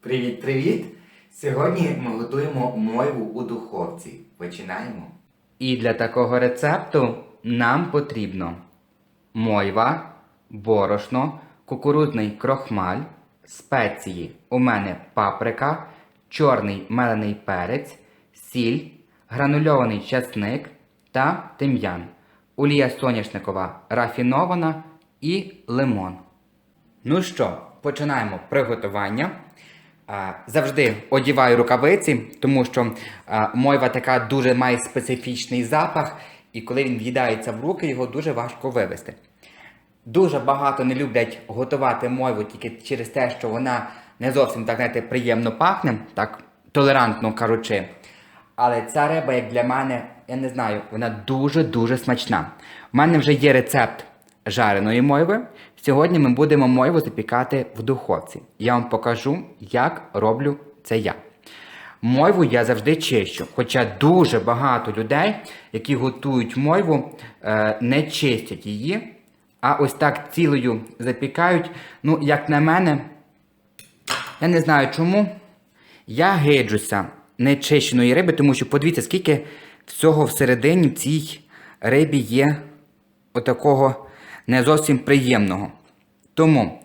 Привіт-привіт! Сьогодні ми готуємо мойву у духовці. Починаємо. І для такого рецепту нам потрібно мойва, борошно, кукурудзний крохмаль, спеції. У мене паприка, чорний мелений перець, сіль, гранульований часник та тим'ян, олія соняшникова рафінована і лимон. Ну що, починаємо приготування. Завжди одіваю рукавиці, тому що мойва така дуже має специфічний запах, і коли він в'їдається в руки, його дуже важко вивести. Дуже багато не люблять готувати мойву тільки через те, що вона не зовсім так знаєте, приємно пахне, так толерантно кажучи. Але ця риба, як для мене, я не знаю, вона дуже-дуже смачна. У мене вже є рецепт жареної мойви. Сьогодні ми будемо мойву запікати в духовці. Я вам покажу, як роблю це я. Мойву я завжди чищу, хоча дуже багато людей, які готують мойву, е, не чистять її, а ось так цілою запікають. Ну, як на мене, я не знаю чому. Я гиджуся нечищеної риби, тому що подивіться, скільки всього всередині в цій рибі є отакого не зовсім приємного. Тому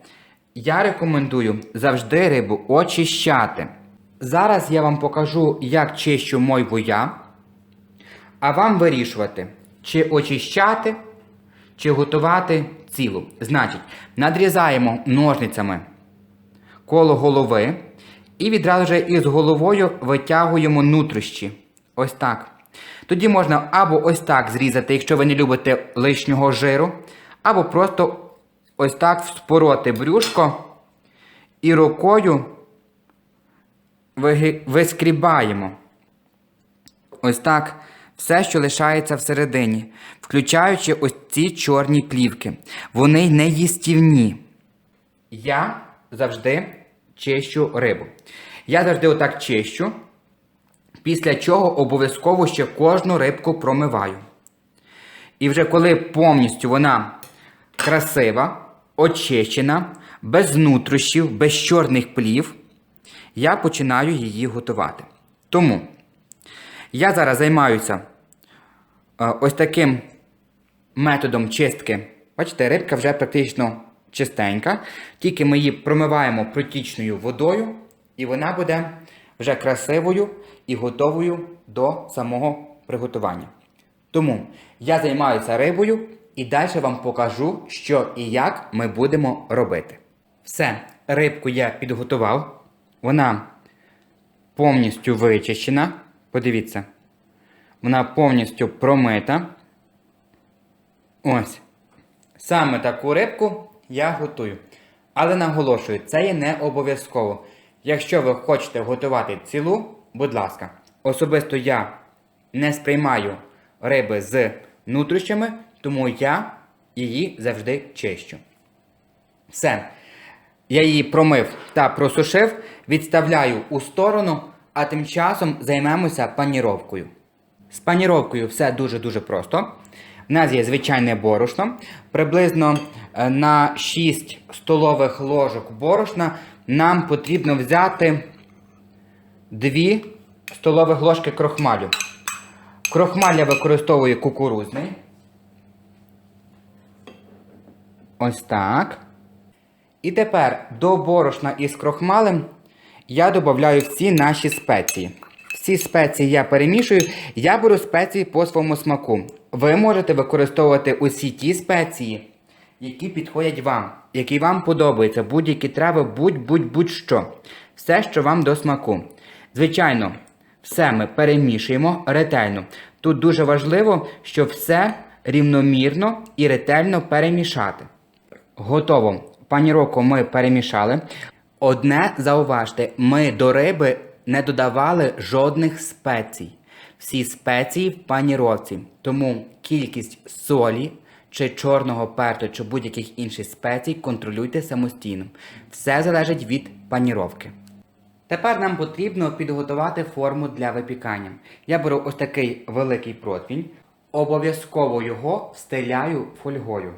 я рекомендую завжди рибу очищати. Зараз я вам покажу, як чищу мойву я, а вам вирішувати, чи очищати, чи готувати цілу. Значить, надрізаємо ножницями коло голови і відразу же із головою витягуємо нутрощі. Ось так. Тоді можна або ось так зрізати, якщо ви не любите лишнього жиру, або просто ось так вспороти брюшко і рукою вискрібаємо. Ось так все, що лишається всередині, включаючи ось ці чорні плівки. Вони не їстівні. Я завжди чищу рибу. Я завжди отак чищу, після чого обов'язково ще кожну рибку промиваю. І вже коли повністю вона красива, очищена, без нутрощів, без чорних плів, я починаю її готувати. Тому я зараз займаюся е, ось таким методом чистки. Бачите, рибка вже практично чистенька, тільки ми її промиваємо протічною водою, і вона буде вже красивою і готовою до самого приготування. Тому я займаюся рибою і далі вам покажу, що і як ми будемо робити. Все, рибку я підготував. Вона повністю вичищена. Подивіться, вона повністю промита. Ось. Саме таку рибку я готую. Але наголошую, це є не обов'язково. Якщо ви хочете готувати цілу, будь ласка. Особисто я не сприймаю риби з нутрощами, тому я її завжди чищу. Все. Я її промив та просушив, відставляю у сторону, а тим часом займемося паніровкою. З паніровкою все дуже-дуже просто. У нас є звичайне борошно. Приблизно е, на 6 столових ложок борошна нам потрібно взяти 2 столових ложки крохмалю. Крохмаль я використовую кукурузний. Ось так. І тепер до борошна із крохмалем я додаю всі наші спеції. Всі спеції я перемішую, я беру спеції по своєму смаку. Ви можете використовувати усі ті спеції, які підходять вам, які вам подобаються, будь-які трави, будь-будь-будь-що. Все, що вам до смаку. Звичайно, все ми перемішуємо ретельно. Тут дуже важливо, щоб все рівномірно і ретельно перемішати. Готово. Паніровку ми перемішали. Одне зауважте, ми до риби не додавали жодних спецій. Всі спеції в паніровці. Тому кількість солі чи чорного перту, чи будь-яких інших спецій контролюйте самостійно. Все залежить від паніровки. Тепер нам потрібно підготувати форму для випікання. Я беру ось такий великий противень, обов'язково його встеляю фольгою.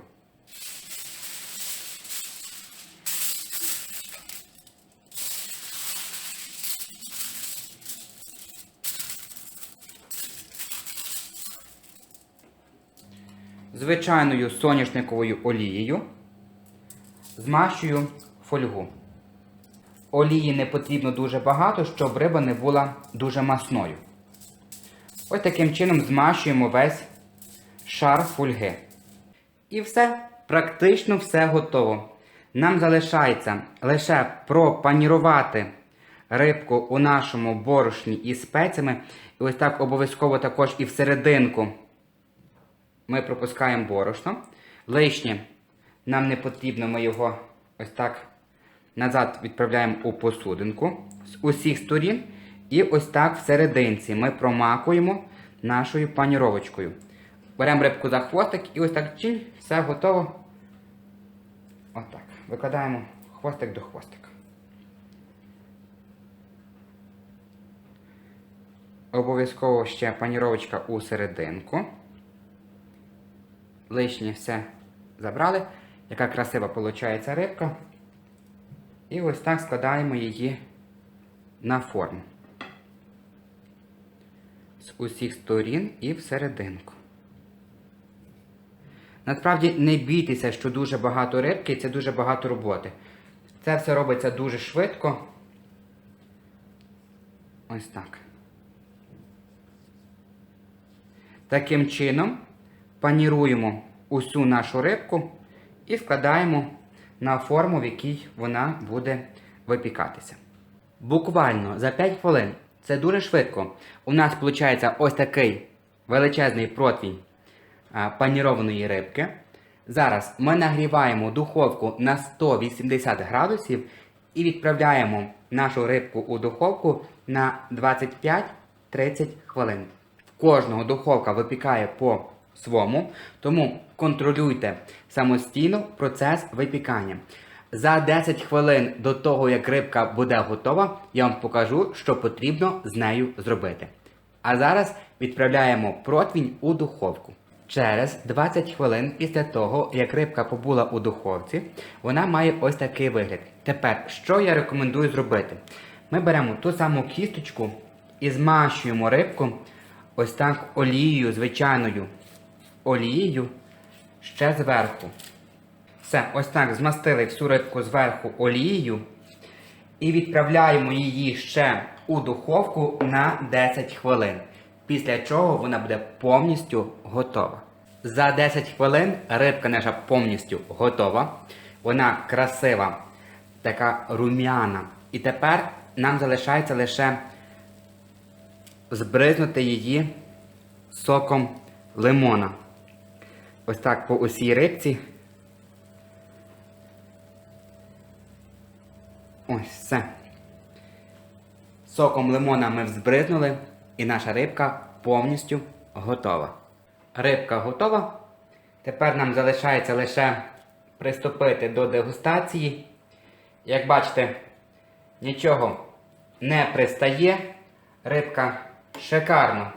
Звичайною соняшниковою олією змащую фольгу. Олії не потрібно дуже багато, щоб риба не була дуже масною. Ось таким чином змащуємо весь шар фольги. І все, практично все готово. Нам залишається лише пропанірувати рибку у нашому борошні із спеціями. І ось так обов'язково також і всерединку ми пропускаємо борошно. Лишнє нам не потрібно, ми його ось так назад відправляємо у посудинку з усіх сторін. І ось так всерединці ми промакуємо нашою паніровочкою. Беремо рибку за хвостик і ось так чинь, все готово. Отак. Викладаємо хвостик до хвостика. Обов'язково ще паніровочка у серединку. Лишнє все забрали. Яка красива виходить рибка. І ось так складаємо її на форму. З усіх сторін і всерединку. Насправді не бійтеся, що дуже багато рибки і це дуже багато роботи. Це все робиться дуже швидко. Ось так. Таким чином паніруємо усю нашу рибку і складаємо на форму, в якій вона буде випікатися. Буквально за 5 хвилин, це дуже швидко. У нас виходить ось такий величезний противень а, панірованої рибки. Зараз ми нагріваємо духовку на 180 градусів і відправляємо нашу рибку у духовку на 25-30 хвилин. В кожного духовка випікає по свому, тому контролюйте самостійно процес випікання. За 10 хвилин до того, як рибка буде готова, я вам покажу, що потрібно з нею зробити. А зараз відправляємо противень у духовку. Через 20 хвилин після того, як рибка побула у духовці, вона має ось такий вигляд. Тепер, що я рекомендую зробити? Ми беремо ту саму кісточку і змащуємо рибку ось так олією, звичайною олією ще зверху. Все, ось так змастили всю рибку зверху олією і відправляємо її ще у духовку на 10 хвилин. Після чого вона буде повністю готова. За 10 хвилин рибка наша повністю готова. Вона красива, така рум'яна. І тепер нам залишається лише збризнути її соком лимона. Ось так по усій рибці. Ось все. Соком лимона ми взбризнули, і наша рибка повністю готова. Рибка готова. Тепер нам залишається лише приступити до дегустації. Як бачите, нічого не пристає. Рибка шикарно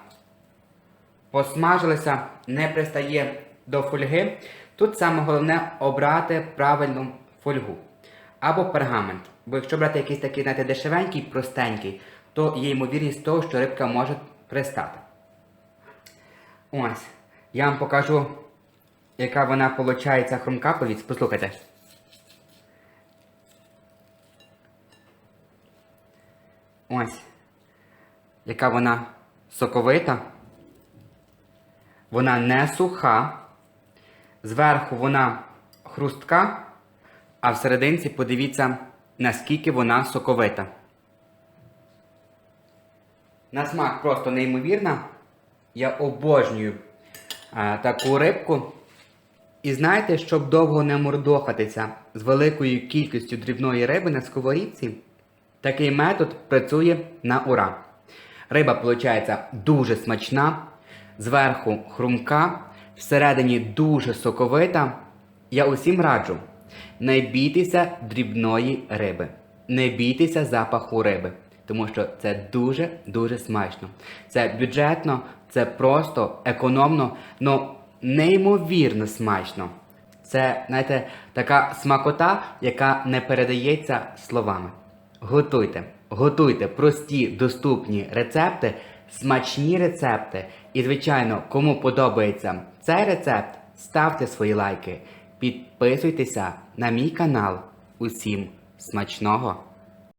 посмажилася, не пристає до фольги. Тут саме головне обрати правильну фольгу або пергамент. Бо якщо брати якийсь такий, знаєте, дешевенький, простенький, то є ймовірність того, що рибка може пристати. Ось. Я вам покажу, яка вона виходить хрумка. Повіць. Послухайте. Ось. Яка вона соковита. Вона не суха. Зверху вона хрустка, а всерединці подивіться, наскільки вона соковита. На смак просто неймовірна. Я обожнюю а, таку рибку. І знаєте, щоб довго не мордохатися з великою кількістю дрібної риби на сковорідці, такий метод працює на ура. Риба, виходить, дуже смачна, зверху хрумка, всередині дуже соковита. Я усім раджу, не бійтеся дрібної риби, не бійтеся запаху риби, тому що це дуже-дуже смачно. Це бюджетно, це просто економно, але неймовірно смачно. Це, знаєте, така смакота, яка не передається словами. Готуйте, готуйте прості доступні рецепти, смачні рецепти. І, звичайно, кому подобається цей рецепт, ставте свої лайки, підписуйтеся на мій канал. Усім смачного!